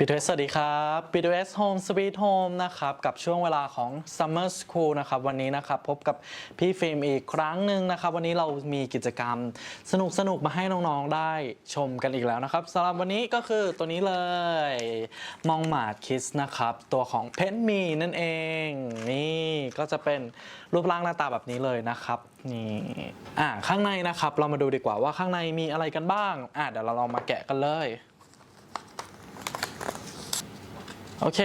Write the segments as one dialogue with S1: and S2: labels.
S1: BTS สสวัสดีครับ BTS Home Sweet Home นะครับกับช่วงเวลาของ Summer School นะครับวันนี้นะครับพบกับพี่ฟิล์มอีกครั้งหนึ่งนะครับ วันนี้เรามีกิจกรรมสนุกสนุกมาให้น้องๆได้ชมกันอีกแล้วนะครับสำหรับวันนี้ก็คือตัวนี้เลยมองหมาดคิสนะครับ ตัวของเพนมีนั่นเอง นี่ก็จะเป็นรูปร่างหน้าตาแบบนี้เลยนะครับนี่อ่าข้างในนะครับเรามาดูดีกว่าว่าข้างในมีอะไรกันบ้างอ่าเดี๋ยวเราลองมาแกะกันเลย โอเค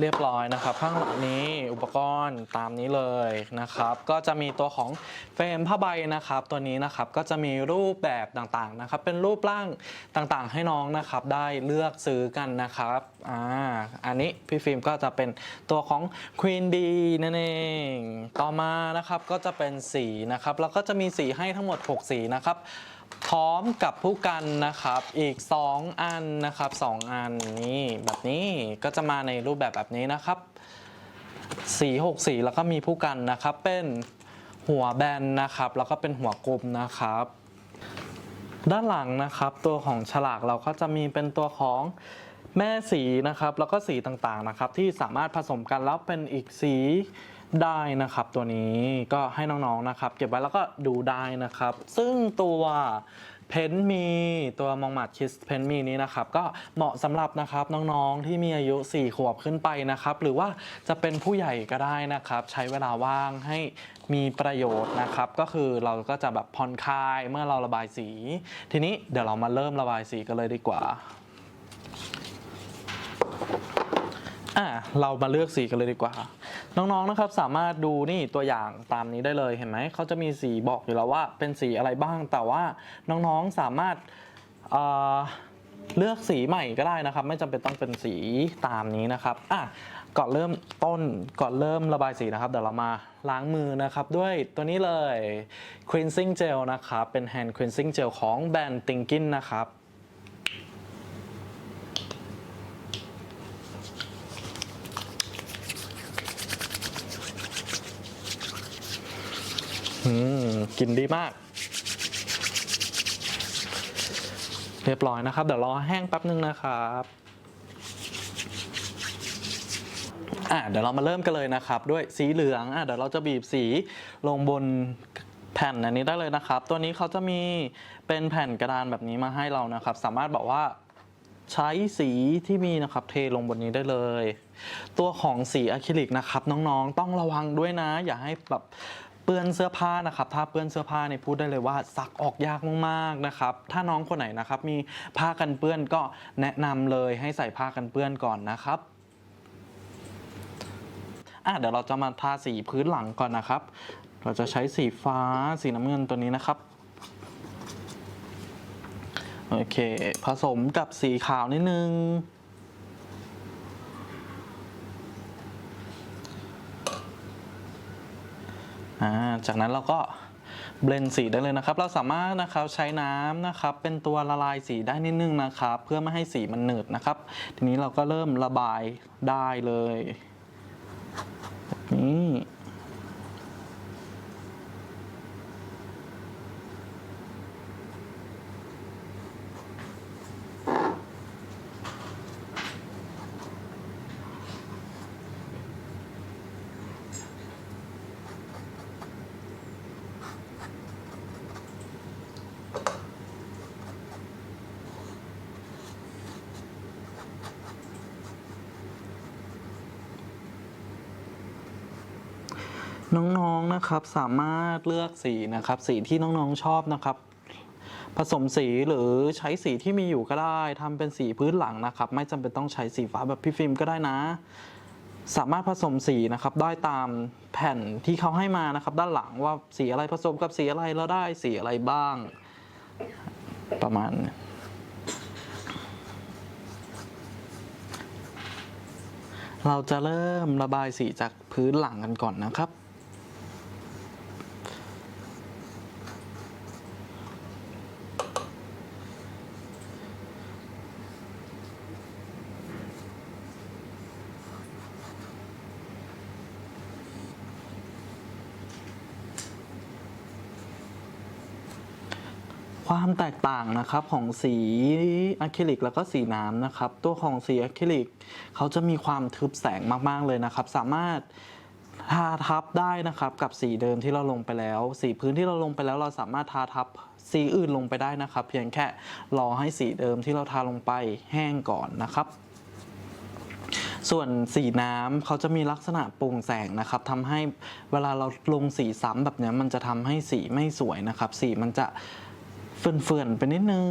S1: เรียบร้อยนะครับ ข้างหลังนี้อุปกรณ์ตามนี้เลยนะครับ ก็จะมีตัวของเฟรมผ้าใบนะครับ ตัวนี้นะครับก็จะมีรูปแบบต่างๆนะครับ เป็นรูปร่างต่างๆ ให้น้องนะครับ ได้เลือกซื้อกันนะครับอ่าอันนี้พี่ฟิล์มก็จะเป็นตัวของ Queen D นั่นเอง ต่อมานะครับก็จะเป็นสีนะครับแล้วก็จะมีสีให้ทั้งหมด 6 สีนะครับ พร้อมกับผู้กันนะครับอีก 2 อันนะครับ 2 อันนี่แบบนี้ก็จะมาในรูปแบบแบบนี้นะครับสี6สีแล้วก็มีผู้กันนะครับเป็นหัวแบนนะครับ แล้วก็เป็นหัวกลมนะครับ ด้านหลังนะครับ ตัวของฉลากเราก็จะมีเป็นตัวของแม่สีนะครับ แล้วก็สีต่างๆนะครับ ที่สามารถผสมกันแล้วเป็นอีกสี ได้นะครับตัวนี้ก็ให้น้องๆนะครับ เก็บไว้แล้วก็ดูได้นะครับ ซึ่งตัวเพนมีตัวมองหมัดคิสเพนมีนี้นะครับ ก็เหมาะสำหรับนะครับน้องๆที่มีอายุ 4 ขวบขึ้นไปนะครับ หรือว่าจะเป็นผู้ใหญ่ก็ได้นะครับ ใช้เวลาว่างให้มีประโยชน์นะครับ ก็คือเราก็จะแบบผ่อนคลายเมื่อเราระบายสี ทีนี้เดี๋ยวเรามาเริ่มระบายสีกันเลยดีกว่าอะเรามาเลือกสีกันเลยดีกว่า น้องๆนะครับสามารถดูนี่ตัวอย่างตามนี้ได้เลยเห็นไหมเขาจะมีสีบอกอยู่แล้วว่าเป็นสีอะไรบ้าง แต่ว่าน้องๆสามารถเเลือกสีใหม่ก็ได้นะครับ ไม่จำเป็นต้องเป็นสีตามนี้นะครับอะก่อนเริ่มต้นก่อนเริ่มระบายสีนะครับเดี๋ยวเรามาล้างมือนะครับด้วยตัวนี้เลย cleansing gel นะครับเป็น hand cleansing gel ของแบรนด์ Tinkin นะครับ กลินดีมาก เรียบร้อยนะครับ เดี๋ยวรอแห้งแป๊บนึงนะครับอะเดี๋ยวเรามาเริ่มกันเลยนะครับ ด้วยสีเหลืองอะเดี๋ยวเราจะบีบสีลงบนแผ่นอันนี้ได้เลยนะครับ ตัวนี้เขาจะมีเป็นแผ่นกระดานแบบนี้มาให้เรานะครับ สามารถบอกว่าใช้สีที่มีนะครับเทลงบนนี้ได้เลย ตัวของสีอะคริลิกนะครับน้องๆ ต้องระวังด้วยนะ อย่าให้แบบ เปื้อนเสื้อผ้านะครับถ้าเปื้อนเสื้อผ้าเนี่ยพูดได้เลยว่าซักออกยากมากๆนะครับ ถ้าน้องคนไหนนะครับมีผ้ากันเปื้อนก็แนะนำเลยให้ใส่ผ้ากันเปื้อนก่อนนะครับอะเดี๋ยวเราจะมาทาสีพื้นหลังก่อนนะครับ เราจะใช้สีฟ้าสีน้ำเงินตัวนี้นะครับโอเค ผสมกับสีขาวนิดนึง อ่า จากนั้นเราก็เบลนสีได้เลยนะครับ เราสามารถนะครับใช้น้ำนะครับเป็นตัวละลายสีได้นิดนึงนะครับ เพื่อไม่ให้สีมันหนืดนะครับ ทีนี้เราก็เริ่มระบายได้เลย แบบนี้ น้องๆนะครับสามารถเลือกสีนะครับ สีที่น้องๆชอบนะครับ ผสมสีหรือใช้สีที่มีอยู่ก็ได้ทำเป็นสีพื้นหลังนะครับ ไม่จำเป็นต้องใช้สีฟ้าแบบพี่ฟิล์มก็ได้นะ สามารถผสมสีนะครับได้ตามแผ่นที่เขาให้มานะครับ ด้านหลังว่าสีอะไรผสมกับสีอะไรแล้วได้สีอะไรบ้าง ประมาณเราจะเริ่มระบายสีจากพื้นหลังกันก่อนนะครับ ความแตกต่างนะครับของสีอะคริลิกแล้วก็สีน้ำนะครับ ตัวของสีอะคริลิกเขาจะมีความทึบแสงมากๆเลยนะครับ สามารถทาทับได้นะครับกับสีเดิมที่เราลงไปแล้ว สีพื้นที่เราลงไปแล้วเราสามารถทาทับสีอื่นลงไปได้นะครับ เพียงแค่รอให้สีเดิมที่เราทาลงไปแห้งก่อนนะครับ ส่วนสีน้ำเขาจะมีลักษณะโปร่งแสงนะครับทำให้เวลาเราลงสีซ้ำแบบนี้มันจะทำให้สีไม่สวยนะครับ สีมันจะ เฟื่อนๆไปนิดนึง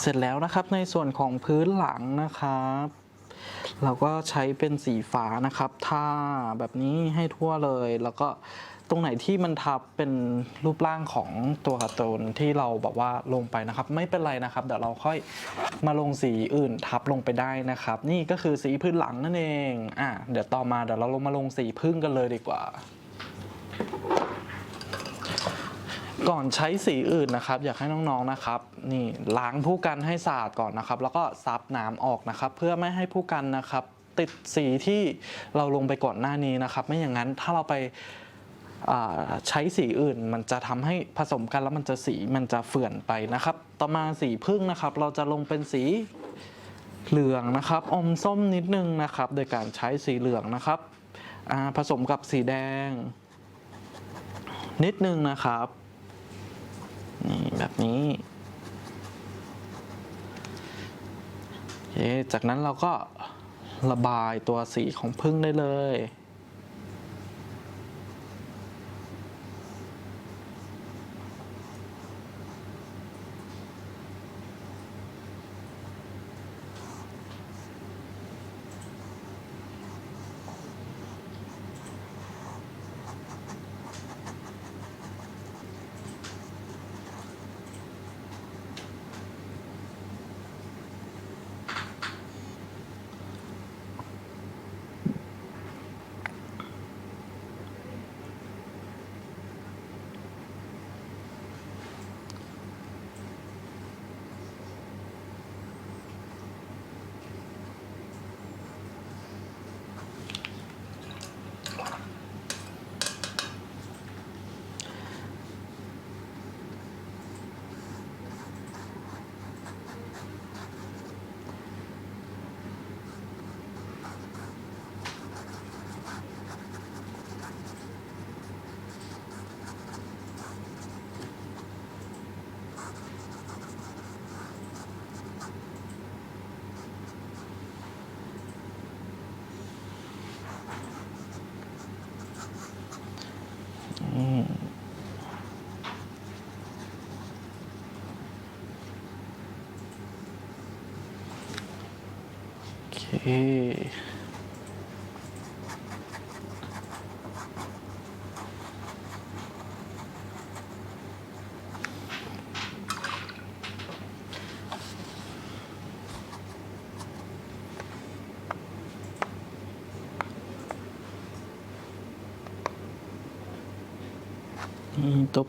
S1: เสร็จแล้วนะครับในส่วนของพื้นหลังนะครับ เราก็ใช้เป็นสีฟ้านะครับทาแบบนี้ให้ทั่วเลย แล้วก็ตรงไหนที่มันทับเป็นรูปร่างของตัวการ์ตูนที่เราแบบว่าลงไปนะครับ ไม่เป็นไรนะครับ เดี๋ยวเราค่อยมาลงสีอื่นทับลงไปได้นะครับ นี่ก็คือสีพื้นหลังนั่นเองอะเดี๋ยวต่อมาเดี๋ยวเราลงมาลงสีพึ่งกันเลยดีกว่า ก่อนใช้สีอื่นนะครับ อยากให้น้องๆนะครับ นี่ล้างผู้กันให้สะอาดก่อนนะครับ แล้วก็ซับน้ำออกนะครับ เพื่อไม่ให้ผู้กันนะครับ ติดสีที่เราลงไปก่อนหน้านี้นะครับ ไม่อย่างนั้นถ้าเราไปใช้สีอื่นมันจะทำให้ผสมกันแล้วมันจะสีมันจะเฟื่อนไปนะครับ ต่อมาสีพึ่งนะครับ เราจะลงเป็นสีเหลืองนะครับ อมส้มนิดนึงนะครับ โดยการใช้สีเหลืองนะครับผสมกับสีแดง นิดนึงนะครับ นี่แบบนี้เจากนั้นเราก็ระบายตัวสีของพึ่งได้เลย ตัว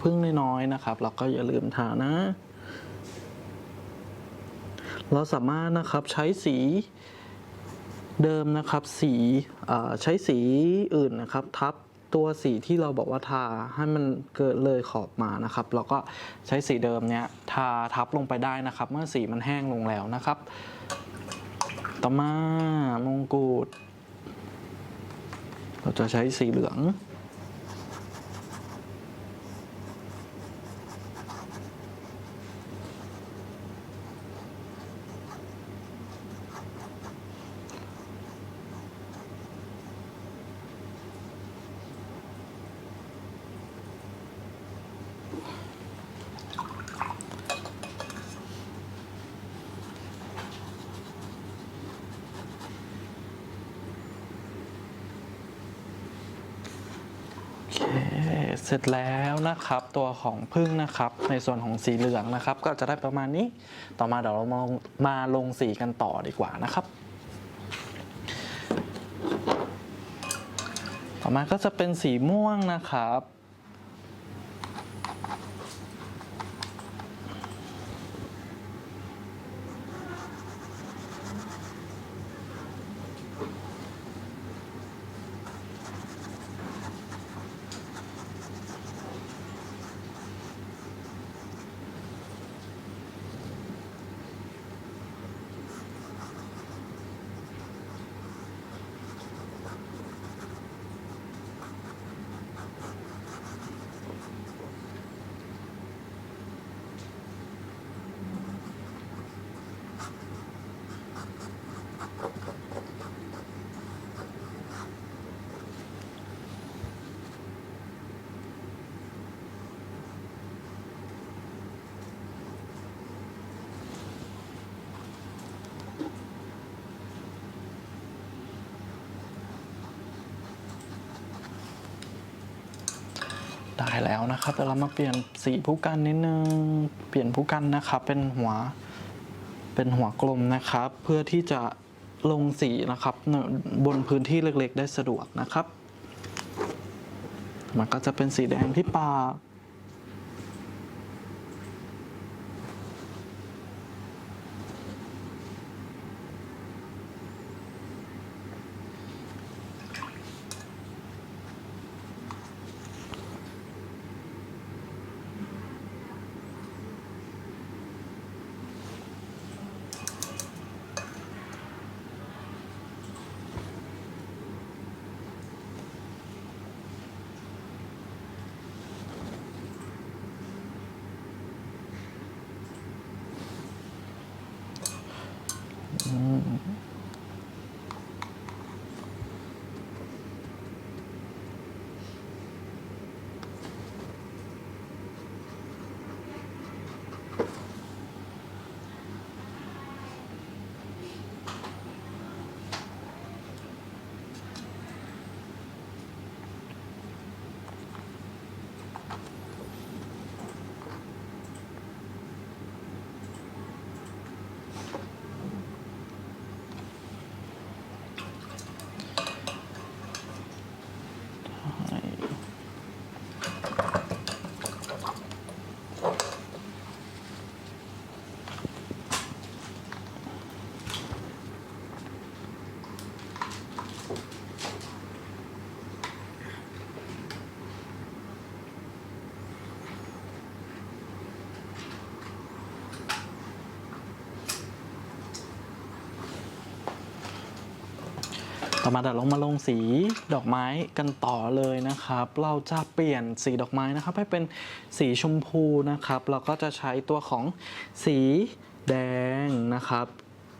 S1: พึ่งน้อยๆนะครับ เราก็อย่าลืมทานะ เราสามารถนะครับใช้สี เดิมนะครับสีใช้สีอื่นนะครับ ทับตัวสีที่เราบอกว่าทาให้มันเกิดเลยขอบมานะครับ เราก็ใช้สีเดิมเนี้ยทาทับลงไปได้นะครับ เมื่อสีมันแห้งลงแล้วนะครับ ต่อมามงกุฎเราจะใช้สีเหลือง ร็จแล้วนะครับ ตัวของพึ่งนะครับ ในส่วนของสีเหลืองนะครับ ก็จะได้ประมาณนี้ต่อมาเดี๋ยวเรามามาลงสีกันต่อดีกว่านะครับ ต่อมาก็จะเป็นสีม่วงนะครับายแล้วนะครับแต่เรามาเปลี่ยนสีผู้กันนิดนึงเปลี่ยนผู้กันนะครับ เป็นหัวเป็นหัวกลมนะครับ เพื่อที่จะลงสีนะครับบนพื้นที่เล็กๆ ได้สะดวกนะครับ มันก็จะเป็นสีแดงที่ปาก ต่อมาเดี๋ยวเรามาลงสีดอกไม้กันต่อเลยนะครับ เราจะเปลี่ยนสีดอกไม้นะครับ ให้เป็นสีชมพูนะครับ เราก็จะใช้ตัวของสีแดงนะครับ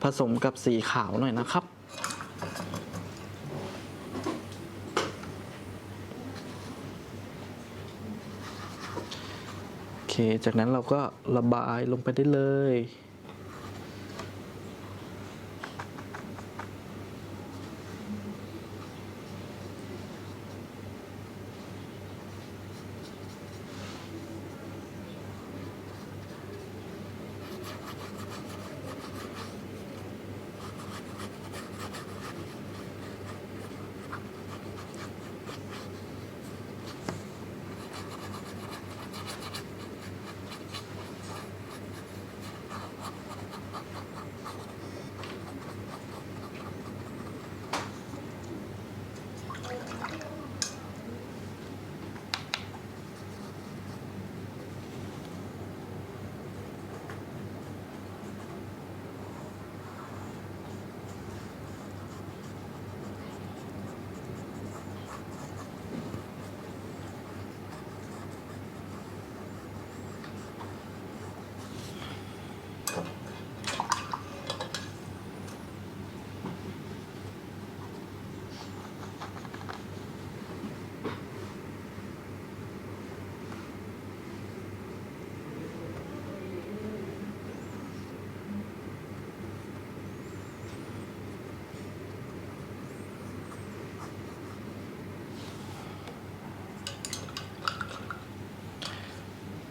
S1: ผสมกับสีขาวหน่อยนะครับโอเคจากนั้นเราก็ระบายลงไปได้เลย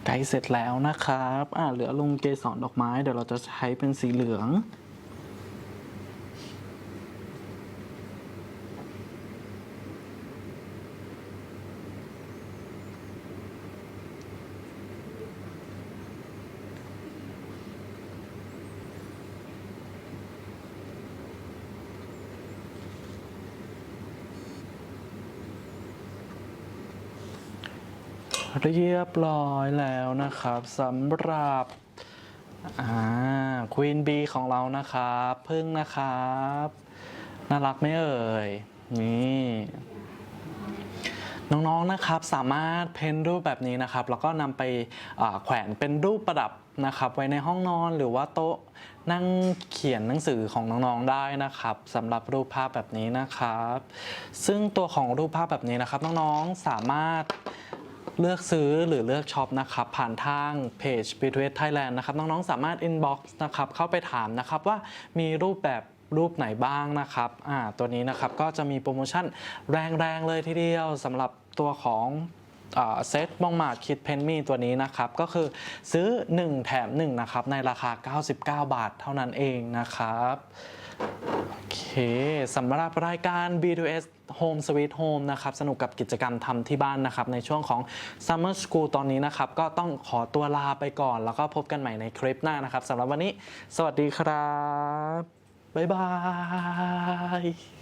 S1: ใกล้เสร็จแล้วนะครับ อ่าเหลือลงเกสรดอกไม้ เดี๋ยวเราจะใช้เป็นสีเหลือง เรียบร้อยแล้วนะครับสำหรับอ่าควีนบีของเรานะครับพึ่งนะครับ น่ารักไหมเอ่ย นี่ น้องๆนะครับสามารถเพ้นรูปแบบนี้นะครับ แล้วก็นำไปแขวนเป็นรูปประดับนะครับ ไว้ในห้องนอนหรือว่าโต๊ะนั่งเขียนหนังสือของน้องๆได้นะครับสำหรับรูปภาพแบบนี้นะครับ ซึ่งตัวของรูปภาพแบบนี้นะครับ น้องๆสามารถ เลือกซื้อหรือเลือกช็อปนะครับผ่านทางเพจ b t w e Thailand นะครับน้องๆ สามารถ inbox นะครับเข้าไปถามนะครับว่ามีรูปแบบรูปไหนบ้างนะครับอ่าตัวนี้นะครับก็จะมีโปรโมชั่นแรงๆเลยทีเดียวสำหรับตัวของเซตมองมาดคิดเพนมีตัวนี้นะครับ ก็คือซื้อ 1 แถม 1 นะครับ ในราคา 99 บาทเท่านั้นเองนะครับ โอเคสำหรับรายการ B2S Home Sweet Home นะครับสนุกกับกิจกรรมทำที่บ้านนะครับ ในช่วงของ Summer School ตอนนี้นะครับ ก็ต้องขอตัวลาไปก่อน แล้วก็พบกันใหม่ในคลิปหน้านะครับสำหรับวันนี้ สวัสดีครับ บ๊ายบาย